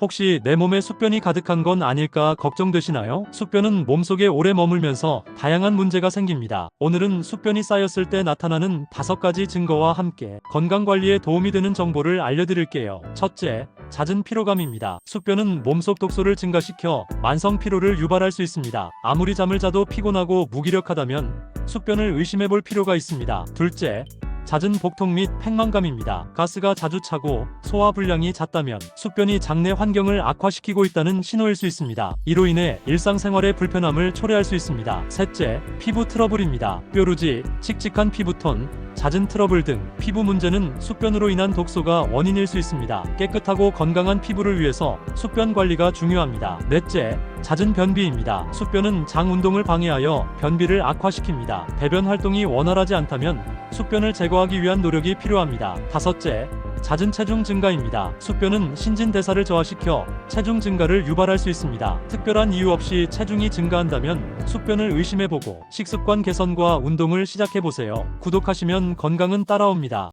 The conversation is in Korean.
혹시 내 몸에 숙변이 가득한 건 아닐까 걱정되시나요? 숙변은 몸속에 오래 머물면서 다양한 문제가 생깁니다. 오늘은 숙변이 쌓였을 때 나타나는 다섯 가지 증거와 함께 건강 관리에 도움이 되는 정보를 알려드릴게요. 첫째, 잦은 피로감입니다. 숙변은 몸속 독소를 증가시켜 만성 피로를 유발할 수 있습니다. 아무리 잠을 자도 피곤하고 무기력하다면 숙변을 의심해 볼 필요가 있습니다. 둘째, 잦은 복통 및 팽만감입니다. 가스가 자주 차고 소화 불량이 잦다면 숙변이 장내 환경을 악화시키고 있다는 신호일 수 있습니다. 이로 인해 일상생활의 불편함을 초래할 수 있습니다. 셋째, 피부 트러블입니다. 뾰루지, 칙칙한 피부톤, 잦은 트러블 등 피부 문제는 숙변으로 인한 독소가 원인일 수 있습니다. 깨끗하고 건강한 피부를 위해서 숙변 관리가 중요합니다. 넷째, 잦은 변비입니다. 숙변은 장 운동을 방해하여 변비를 악화시킵니다. 배변 활동이 원활하지 않다면 숙변을 제거하기 위한 노력이 필요합니다. 다섯째, 잦은 체중 증가입니다. 숙변은 신진대사를 저하시켜 체중 증가를 유발할 수 있습니다. 특별한 이유 없이 체중이 증가한다면 숙변을 의심해보고 식습관 개선과 운동을 시작해보세요. 구독하시면 건강은 따라옵니다.